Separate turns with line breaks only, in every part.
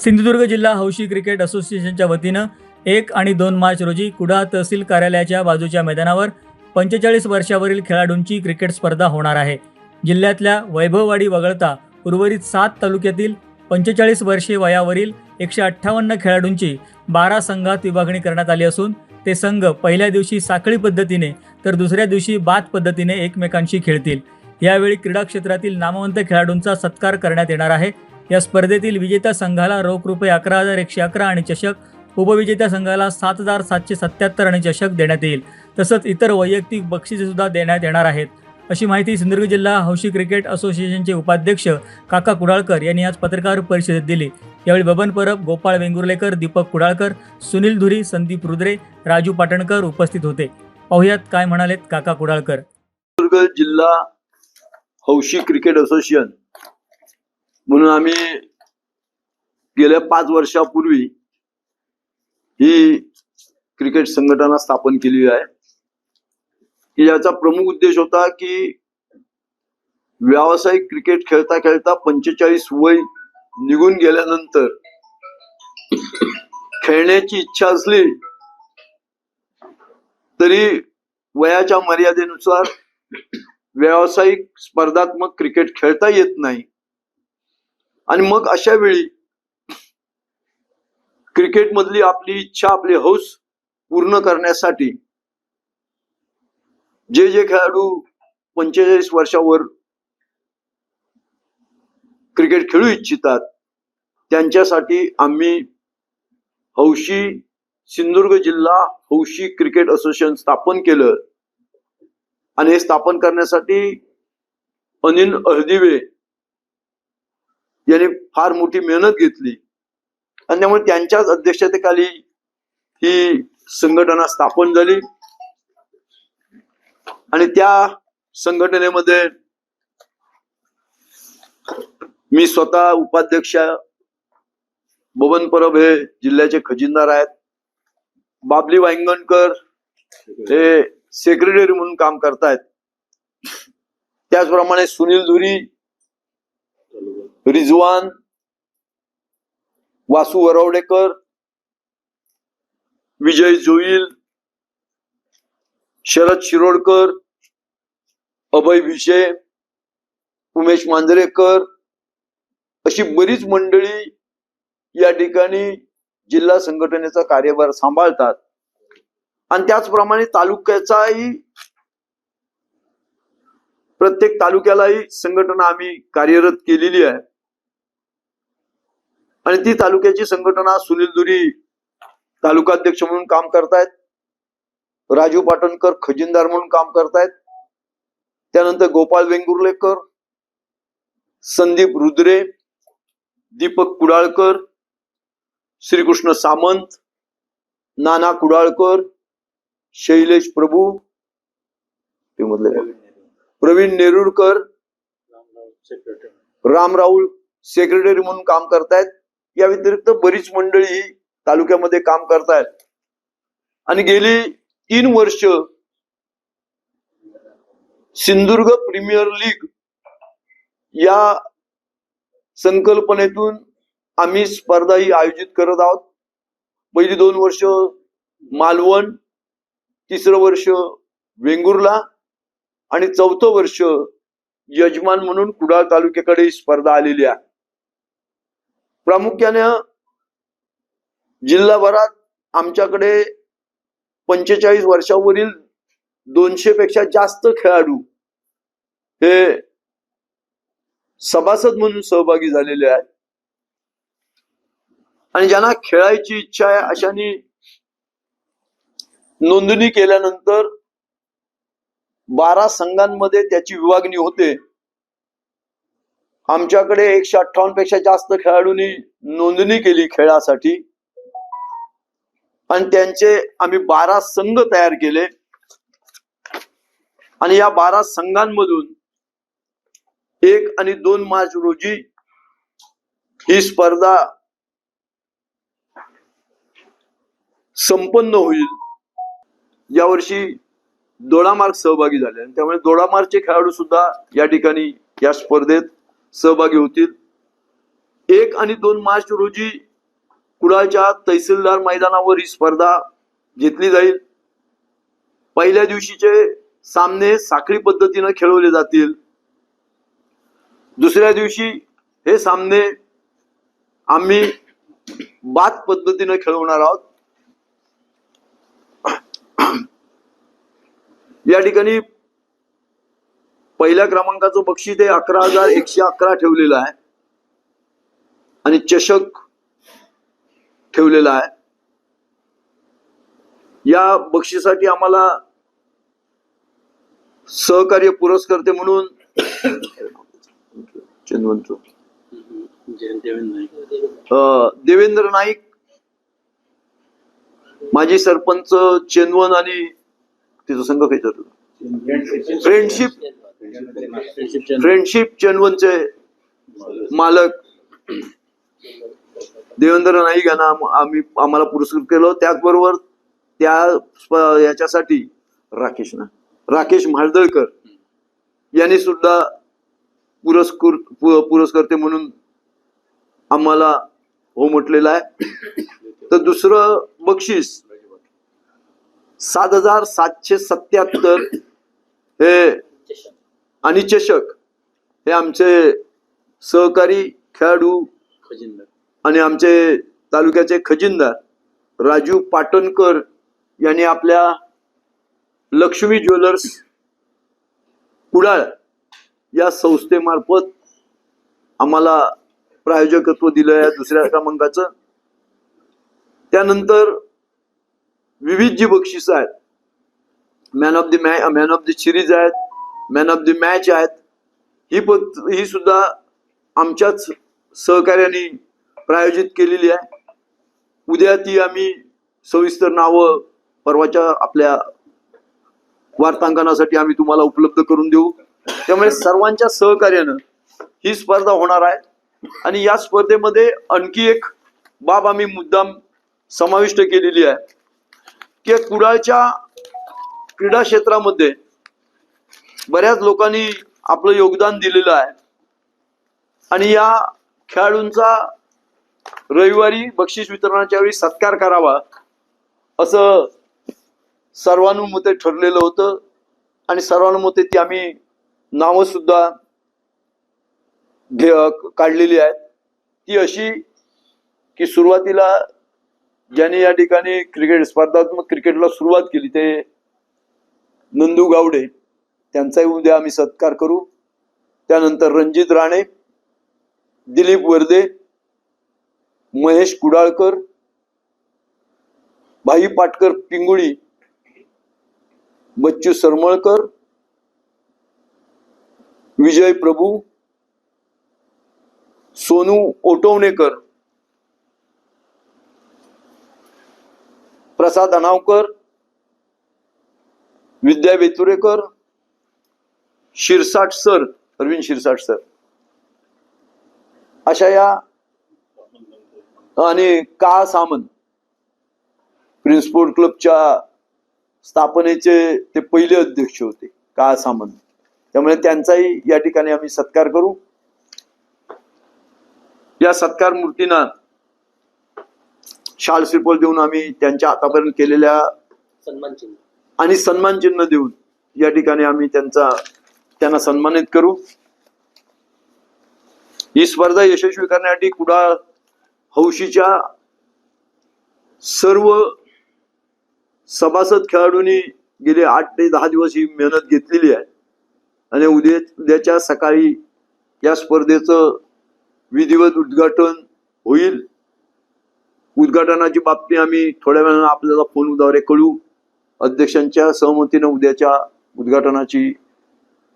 सिंधुदुर्ग जिल्हा हौशी क्रिकेट असोसिएशनच्या वतीनं एक आणि दोन मार्च रोजी कुडाळ तहसील कार्यालयाच्या बाजूच्या मैदानावर पंचेचाळीस वर्षावरील खेळाडूंची क्रिकेट स्पर्धा होणार आहे. जिल्ह्यातल्या वैभववाडी वगळता उर्वरित सात तालुक्यातील पंचेचाळीस वर्षे वयावरील एकशे अठ्ठावन्न खेळाडूंची बारा संघात विभागणी करण्यात आली असून ते संघ पहिल्या दिवशी साखळी पद्धतीने तर दुसऱ्या दिवशी बाद पद्धतीने एकमेकांशी खेळतील. यावेळी क्रीडा क्षेत्रातील नामवंत खेळाडूंचा सत्कार करण्यात येणार आहे. या स्पर्धेतील विजेत्या संघाला रोख रुपये अकरा हजार एकशे अकरा आणि चषक उपविजेत्या संघाला सात हजार सातशे सत्याहत्तर आणि चषक देण्यात येईल. तसंच इतर वैयक्तिक बक्षिसे सुद्धा देण्यात येणार आहेत. अशी माहिती सिंधुदुर्ग जिल्हा हौशी क्रिकेट असोसिएशनचे उपाध्यक्ष काका कुडाळकर यांनी आज पत्रकार परिषदेत दिली. यावेळी बबन परब गोपाळ वेंगुर्लेकर दीपक कुडाळकर सुनील धुरी संदीप रुद्रे राजू पाटणकर उपस्थित होते. पाहुयात काय म्हणालेत काका कुडाळकर.
सिंधुदुर्ग जिल्हा हौशी क्रिकेट असोसिएशन. म्हणून आम्ही गेल्या पाच वर्षापूर्वी ही क्रिकेट संघटना स्थापन केली आहे. की याचा प्रमुख उद्देश होता की व्यावसायिक क्रिकेट खेळता खेळता पंचेचाळीस वय निघून गेल्यानंतर खेळण्याची इच्छा असली तरी वयाच्या मर्यादेनुसार व्यावसायिक स्पर्धात्मक क्रिकेट खेळता येत नाही. आणि मग अशा वेळी क्रिकेट मधली आपली इच्छा आपली हौस पूर्ण करण्यासाठी जे जे खेळाडू पंचेचाळीस वर्षावर क्रिकेट खेळू इच्छितात त्यांच्यासाठी आम्ही हौशी सिंधुदुर्ग जिल्हा हौशी क्रिकेट असोसिएशन स्थापन केलं. आणि हे स्थापन करण्यासाठी अनिल अहदिवे यांनी फार मोठी मेहनत घेतली. आणि त्यामुळे त्यांच्याच अध्यक्षतेखाली ही संघटना स्थापन झाली. आणि त्या संघटनेमध्ये मी स्वतः उपाध्यक्ष बबन परब हे जिल्ह्याचे खजिनदार आहेत. बाबली वायंगणकर हे सेक्रेटरी म्हणून काम करतायत. त्याचप्रमाणे सुनील धुरी रिजवान वासू वरवडेकर विजय जोईल शरद शिरोडकर अभय भिशे उमेश मांजरेकर अशी बरीच मंडळी या ठिकाणी जिल्हा संघटनेचा कार्यभार सांभाळतात. आणि त्याचप्रमाणे तालुक्याचाही प्रत्येक तालुक्यालाही संघटना आम्ही कार्यरत केलेली आहे. आणि ती तालुक्याची संघटना सुनील दुरी तालुकाध्यक्ष म्हणून काम करतायत. राजू पाटणकर खजिनदार म्हणून काम करतायत. त्यानंतर गोपाळ वेंगुर्लेकर संदीप रुद्रे दीपक कुडाळकर श्रीकृष्ण सामंत नाना कुडाळकर शैलेश प्रभू ते मधले प्रवीण नेरुरकर राम राऊळ सेक्रेटरी म्हणून काम करतायत. या व्यतिरिक्त बरीच मंडळी तालुक्यामध्ये काम करतायत. आणि गेली तीन वर्ष सिंधुदुर्ग प्रीमियर लीग या संकल्पनेतून आम्ही स्पर्धा ही आयोजित करत आहोत. पहिली दोन वर्ष मालवण तिसरं वर्ष वेंगुर्ला आणि चौथं वर्ष यजमान म्हणून कुडाळ तालुक्याकडे स्पर्धा आलेली आहे. प्रामुख्याने जिल्हाभरात आमच्याकडे पंचेचाळीस वर्षावरील दोनशे पेक्षा जास्त खेळाडू हे सभासद म्हणून सहभागी झालेले आहेत. आणि ज्यांना खेळायची इच्छा आहे अशानी नोंदणी केल्यानंतर बारा संघांमध्ये त्याची विभागणी होते. आमच्याकडे एकशे अठ्ठावन्नपेक्षा जास्त खेळाडूंनी नोंदणी केली खेळासाठी. आणि त्यांचे आम्ही बारा संघ तयार केले. आणि या बारा संघांमधून एक आणि दोन मार्च रोजी ही स्पर्धा संपन्न होईल. यावर्षी दोडामार्ग सहभागी झाले. आणि त्यामुळे दोडामार्गचे खेळाडू सुद्धा या ठिकाणी या स्पर्धेत सहभागी होतील. एक आणि दोन मार्च रोजी कुडाळच्या तहसीलदार मैदानावर ही स्पर्धा घेतली जाईल. पहिल्या दिवशीचे सामने साखळी पद्धतीनं खेळवले जातील. दुसऱ्या दिवशी हे सामने आम्ही बाद पद्धतीनं खेळवणार आहोत. या ठिकाणी पहिल्या क्रमांकाचं बक्षीस हे अकरा हजार एकशे अकरा ठेवलेलं आहे. आणि चषक ठेवलेला आहे. या बक्षिसासाठी आम्हाला सहकार्य पुरस्कर्ते म्हणून देवेंद्र नाईक माजी सरपंच चेनवन आणि तिचा संघ काहीतरी फ्रेंडशिप फ्रेंडशिप चेनवनचे मालक. देवेंद्र नाईक यांना आम्ही आम्हाला पुरस्कृत केलो. त्याचबरोबर त्या याच्यासाठी राकेश ना राकेश म्हाळदळकर यांनी सुद्धा पुरस्कृत पु- पुरस्कर्ते म्हणून आम्हाला हो म्हटलेला आहे. तर दुसरं बक्षीस सात हजार सातशे सत्याहत्तर हे आणि चषक हे आमचे सहकारी खेळाडू आणि आमचे तालुक्याचे खजिनदार राजू पाटणकर यांनी आपल्या लक्ष्मी ज्वेलर्स कुडाळ या संस्थेमार्फत आम्हाला प्रायोजकत्व दिलं आहे दुसऱ्या क्रमांकाचं. त्यानंतर विविध जी बक्षिस आहेत. मॅन ऑफ द मॅ मॅन ऑफ द सिरीज आहेत. मॅन ऑफ द मॅच आहेत. ही पत ही सुद्धा आमच्याच सहकार्याने प्रायोजित केलेली आहे. उद्या ती आम्ही सविस्तर नावं परवाच्या आपल्या वार्तांकनासाठी आम्ही तुम्हाला उपलब्ध करून देऊ. त्यामुळे सर्वांच्या सहकार्यानं ही स्पर्धा होणार आहे. आणि या स्पर्धेमध्ये आणखी एक बाब आम्ही मुद्दाम समाविष्ट केलेली आहे. की कुडाळच्या क्रीडा क्षेत्रामध्ये बऱ्याच लोकांनी आपलं योगदान दिलेलं आहे. आणि या खेळाडूंचा रविवारी बक्षीस वितरणाच्या वेळी सत्कार करावा असं सर्वानुमते ठरलेलं होतं. आणि सर्वानुमते ती आम्ही नावं सुद्धा घे काढलेली आहेत. ती अशी की सुरुवातीला ज्याने या ठिकाणी क्रिकेट स्पर्धात्मक क्रिकेटला सुरुवात केली ते नंदू गावडे त्यांचाही उद्या आम्ही सत्कार करू. त्यानंतर रणजित राणे दिलीप वर्दे महेश कुडाळकर भाई पाटकर पिंगुळी बच्चू सरमळकर विजय प्रभू सोनू ओटवणेकर प्रसाद अनावकर विद्या वेतुरेकर शिरसाट सर अरविंद शिरसाट सर. अशा या आणि का सामंत प्रिन्स स्पोर्ट क्लबच्या स्थापनेचे ते पहिले अध्यक्ष होते का सामंत. त्यामुळे त्यांचाही या ठिकाणी आम्ही सत्कार करू. या सत्कार मूर्तींना शाल श्रीफल देऊन आम्ही त्यांच्या आतापर्यंत केलेल्या
सन्मान चिन्ह
आणि सन्मान चिन्ह देऊन या ठिकाणी आम्ही त्यांचा त्यांना सन्मानित करू. ही स्पर्धा यशस्वी करण्यासाठी कुडाळ हौशीच्या सर्व सभासद खेळाडूंनी गेले आठ ते दहा दिवस ही मेहनत घेतलेली आहे. आणि उद्या उद्याच्या सकाळी या स्पर्धेचं विधिवत उद्घाटन होईल. उद्घाटनाची बातमी आम्ही थोड्या वेळानं आपल्याला फोनद्वारे कळू अध्यक्षांच्या सहमतीनं उद्याच्या उद्घाटनाची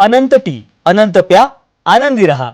अनंत टी अनंत प्या आनंदी रहा